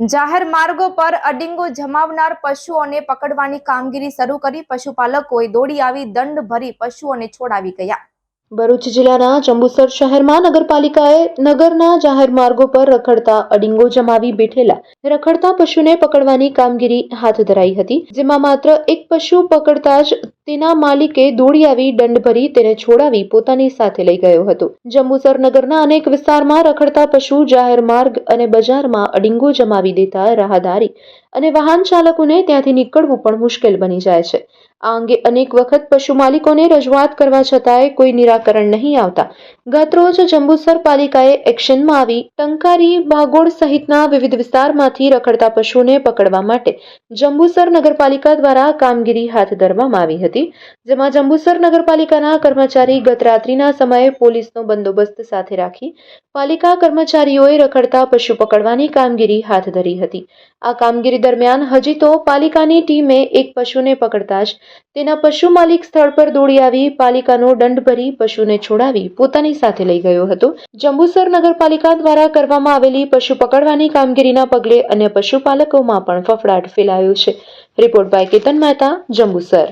જાહેર માર્ગો પર અડિંગો જમાવનાર પશુઓને પકડવાની કામગીરી શરૂ કરી. પશુપાલકોએ દોડી આવી દંડ ભરી પશુઓને છોડાવી ગયા. ભરૂચ જિલ્લાના જંબુસર શહેરમાં નગરપાલિકાએ નગરના જાહેર માર્ગો પર રખડતા અડિંગો જમાવી બેઠેલા રખડતા પશુને પકડવાની કામગીરી હાથ ધરાઈ હતી, જેમાં માત્ર એક પશુ પકડતા જ તેના માલિકે દોડી આવી દંડ ભરી તેને છોડાવી પોતાની સાથે લઈ ગયો હતો. જંબુસર નગરના અનેક વિસ્તારમાં રખડતા પશુ જાહેર માર્ગ અને બજારમાં અડિંગો જમાવી દેતા રાહદારી અને વાહન ચાલકોને ત્યાંથી નીકળવું પણ મુશ્કેલ બની જાય છે. આ અંગે અનેક વખત પશુ માલિકોને રજૂઆત કરવા છતાંય કોઈ નિરાકરણ નહીં આવતા. ગતરોજ જંબુસર પાલિકાએ એક્શનમાં આવી ટંકારી ભાગોળ સહિતના વિવિધ વિસ્તારમાંથી રખડતા પશુઓને પકડવા માટે જંબુસર નગરપાલિકા દ્વારા કામગીરી હાથ ધરવામાં આવી હતી, જેમાં જંબુસર નગરપાલિકાના કર્મચારી ગતરાત્રિના સમયે પોલીસનો બંદોબસ્ત સાથે રાખી પાલિકા કર્મચારીઓએ રખડતા પશુ પકડવાની કામગીરી હાથ ધરી હતી. આ કામગીરી દરમિયાન હજી તો પાલિકાની ટીમે એક પશુને પકડતા જ તેના પશુ માલિક સ્થળ પર દોડી આવી પાલિકાનો દંડ ભરી પશુને છોડાવી પોતાની સાથે લઈ ગયો હતો. જંબુસર નગરપાલિકા દ્વારા કરવામાં આવેલી પશુ પકડવાની કામગીરીના પગલે અન્ય પશુપાલકોમાં પણ ફફડાટ ફેલાયો છે. Report by Ketan Mehta, Jambusar.